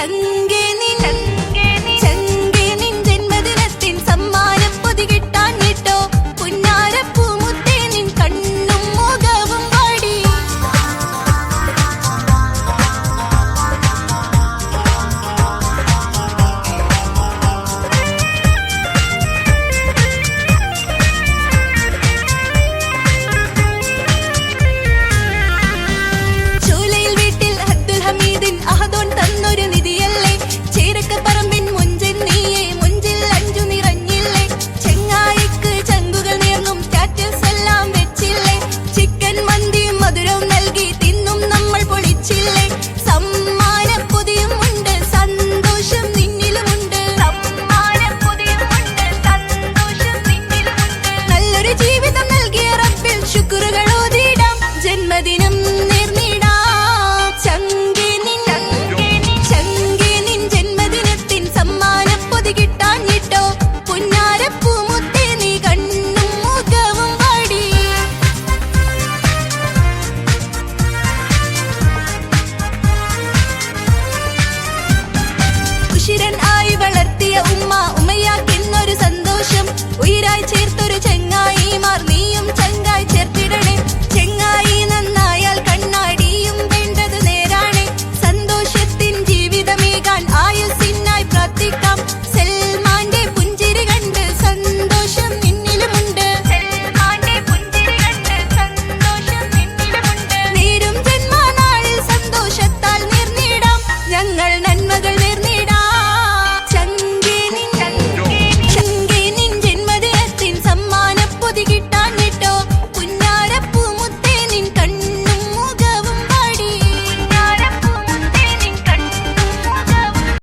sân സുഷിരൻ ആയി വളർത്തിയ ഉമ്മ